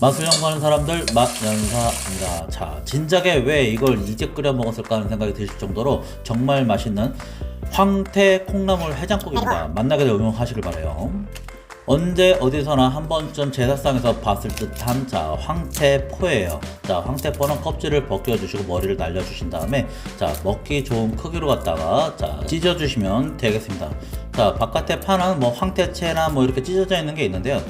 맛을 연구하는 사람들 맛연사입니다. 자, 진작에 왜 이걸 이제 끓여 먹었을까 하는 생각이 드실 정도로 정말 맛있는 황태 콩나물 해장국입니다. 만나게 되면 응용하시길 바래요. 언제 어디서나 한 번쯤 제사상에서 봤을 듯한 자 황태포예요. 자 황태포는 껍질을 벗겨주시고 머리를 날려주신 다음에 자 먹기 좋은 크기로 갖다가 자 찢어주시면 되겠습니다. 자 바깥에 파는 뭐 황태채나 뭐 이렇게 찢어져 있는 게 있는데요.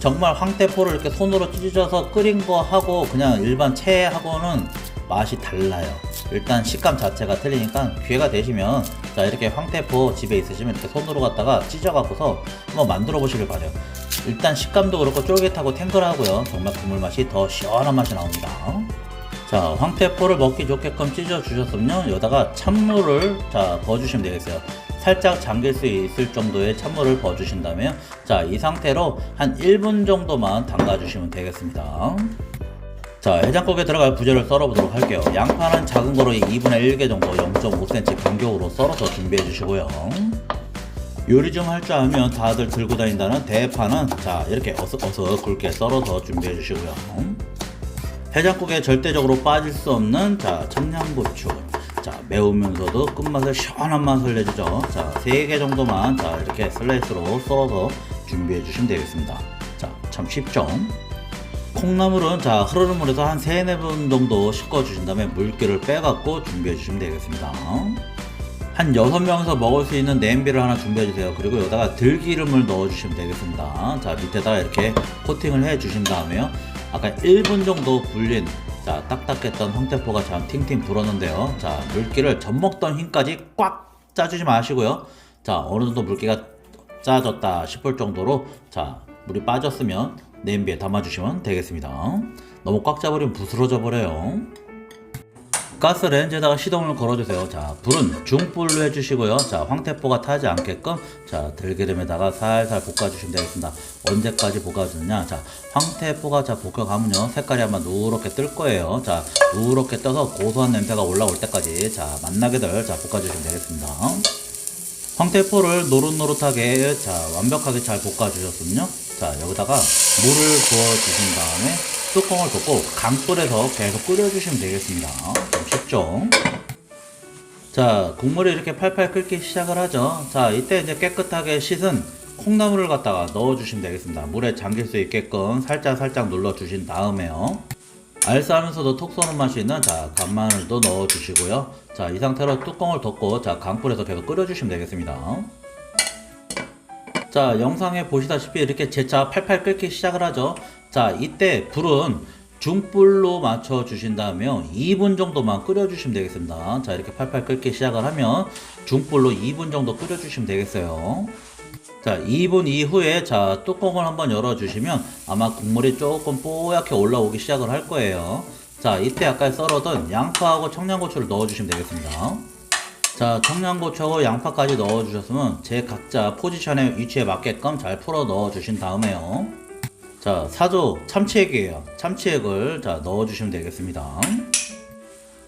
정말 황태포를 이렇게 손으로 찢어서 끓인 거 하고 그냥 일반 채하고는 맛이 달라요. 일단 식감 자체가 틀리니까 기회가 되시면 자 이렇게 황태포 집에 있으시면 이렇게 손으로 갖다가 찢어갖고서 한번 만들어 보시길 바래요. 일단 식감도 그렇고 쫄깃하고 탱글하고요. 정말 국물 맛이 더 시원한 맛이 나옵니다. 자 황태포를 먹기 좋게끔 찢어 주셨으면 여기다가 찬물을 자 부어주시면 되겠어요. 살짝 잠길 수 있을 정도의 찬물을 부어주신 다음에 자이 상태로 한 1분 정도만 담가주시면 되겠습니다. 자 해장국에 들어갈 부재를 썰어보도록 할게요. 양파는 작은 거로 2분의 1개 정도 0.5cm 간격으로 썰어서 준비해 주시고요. 요리 좀 할 줄 알면 다들 들고 다닌다는 대파는 자 이렇게 어서어서 굵게 썰어서 준비해 주시고요. 해장국에 절대적으로 빠질 수 없는 자 청양고추 자 매우면서도 끝맛을 시원한 맛을 내주죠. 자 3개 정도만 자 이렇게 슬라이스로 썰어서 준비해 주시면 되겠습니다. 자참 쉽죠? 콩나물은 자 흐르는 물에서 한 3, 4분 정도 씻어 주신 다음에 물기를 빼갖고 준비해 주시면 되겠습니다. 한 6명에서 먹을 수 있는 냄비를 하나 준비해 주세요. 그리고 여기다가 들기름을 넣어 주시면 되겠습니다. 자 밑에다가 이렇게 코팅을 해 주신 다음에요. 아까 1분 정도 불린 자 딱딱했던 황태포가 참 팅팅 불었는데요 자 물기를 젖 먹던 힘까지 꽉 짜주지 마시고요 자 어느 정도 물기가 짜졌다 싶을 정도로 자 물이 빠졌으면 냄비에 담아주시면 되겠습니다. 너무 꽉 짜버리면 부스러져 버려요. 가스 렌즈에다가 시동을 걸어주세요. 자, 불은 중불로 해주시고요. 자, 황태포가 타지 않게끔 자 들기름에다가 살살 볶아주시면 되겠습니다. 언제까지 볶아주느냐? 자, 황태포가 자 볶여가면요 색깔이 아마 누렇게 뜰 거예요. 자, 누렇게 떠서 고소한 냄새가 올라올 때까지 자 맛나게들 자 볶아주시면 되겠습니다. 황태포를 노릇노릇하게 자 완벽하게 잘 볶아주셨군요. 자 여기다가 물을 부어 주신 다음에 뚜껑을 덮고 강불에서 계속 끓여주시면 되겠습니다. 좀 쉽죠? 자 국물이 이렇게 팔팔 끓기 시작을 하죠. 자 이때 이제 깨끗하게 씻은 콩나물을 갖다가 넣어 주시면 되겠습니다. 물에 잠길 수 있게끔 살짝 살짝 눌러 주신 다음에요. 알싸하면서도 톡 쏘는 맛이 있는 자 간마늘도 넣어 주시고요. 자 이 상태로 뚜껑을 덮고 자 강불에서 계속 끓여 주시면 되겠습니다. 자 영상에 보시다시피 이렇게 재차 팔팔 끓기 시작을 하죠. 자 이때 불은 중불로 맞춰 주신 다음에 2분 정도만 끓여 주시면 되겠습니다. 자 이렇게 팔팔 끓기 시작을 하면 중불로 2분 정도 끓여 주시면 되겠어요. 자 2분 이후에 자 뚜껑을 한번 열어 주시면 아마 국물이 조금 뽀얗게 올라오기 시작을 할 거예요 자 이때 아까 썰어둔 양파하고 청양고추를 넣어 주시면 되겠습니다 자 청양고추하고 양파까지 넣어 주셨으면 제 각자 포지션의 위치에 맞게끔 잘 풀어 넣어 주신 다음에요 자 사조 참치액이에요 참치액을 자 넣어 주시면 되겠습니다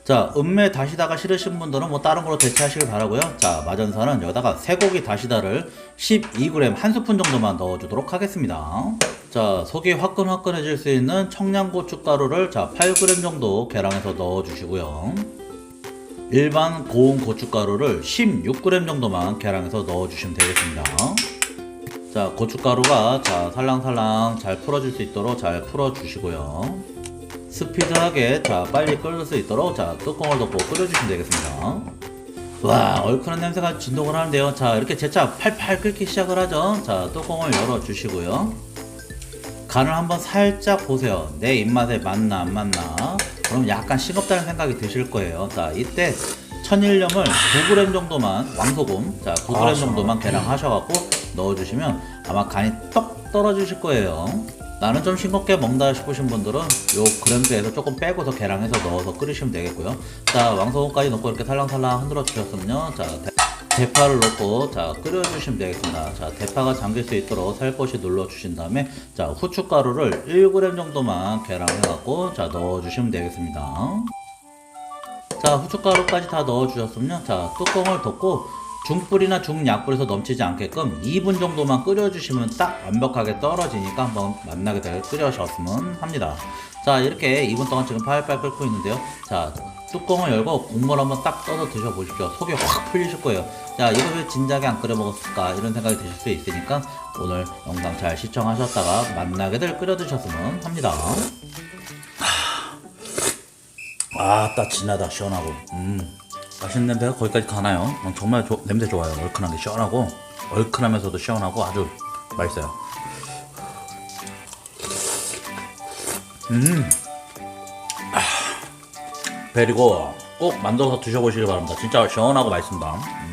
자, 음매 다시다가 싫으신 분들은 뭐 다른 걸로 대체하시길 바라고요. 자, 마전사는 여기다가 쇠고기 다시다를 12g 한 스푼 정도만 넣어주도록 하겠습니다. 자, 속이 화끈화끈해질 수 있는 청양고춧 가루를 자 8g 정도 계량해서 넣어주시고요. 일반 고운 고춧가루를 16g 정도만 계량해서 넣어주시면 되겠습니다. 자, 고춧가루가 자 살랑살랑 잘 풀어질 수 있도록 잘 풀어주시고요. 스피드하게 자 빨리 끓을 수 있도록 자 뚜껑을 덮고 끓여주시면 되겠습니다. 와 얼큰한 냄새가 진동을 하는데요. 자 이렇게 재차 팔팔 끓기 시작을 하죠. 자 뚜껑을 열어 주시고요. 간을 한번 살짝 보세요. 내 입맛에 맞나 안 맞나. 그럼 약간 싱겁다는 생각이 드실 거예요. 자 이때 천일염을 9g 정도만 왕소금 자 9g 정도만 계량하셔갖고 넣어주시면 아마 간이 떡 떨어지실 거예요 나는 좀 싱겁게 먹다 싶으신 분들은 요 그램수에서 조금 빼고 서 계량해서 넣어서 끓이시면 되겠고요. 자, 왕소금까지 넣고 이렇게 살랑살랑 흔들어 주셨으면요. 자, 대, 파를 넣고 자, 끓여 주시면 되겠습니다. 자, 대파가 잠길 수 있도록 살포시 눌러 주신 다음에 자, 후춧가루를 1g 정도만 계량해 갖고 자, 넣어 주시면 되겠습니다. 자, 후춧가루까지 다 넣어 주셨으면 자, 뚜껑을 덮고 중불이나 중약불에서 넘치지 않게끔 2분 정도만 끓여주시면 딱 완벽하게 떨어지니까 한번 만나게 될 끓여셨으면 합니다. 자 이렇게 2분 동안 지금 팔팔 끓고 있는데요. 자 뚜껑을 열고 국물 한번 딱 떠서 드셔보십시오. 속이 확 풀리실 거예요. 자 이거 왜 진작에 안 끓여 먹었을까 이런 생각이 드실 수 있으니까 오늘 영상 잘 시청하셨다가 만나게 될 끓여 드셨으면 합니다. 아따 진하다 시원하고 음 맛있는 냄새가 거기까지 가나요? 어, 정말 조- 냄새 좋아요. 얼큰한 게 시원하고 얼큰하면서도 시원하고 아주 맛있어요. 음. 아, 그리고 꼭 만들어서 드셔보시기 바랍니다. 진짜 시원하고 맛있습니다. 음.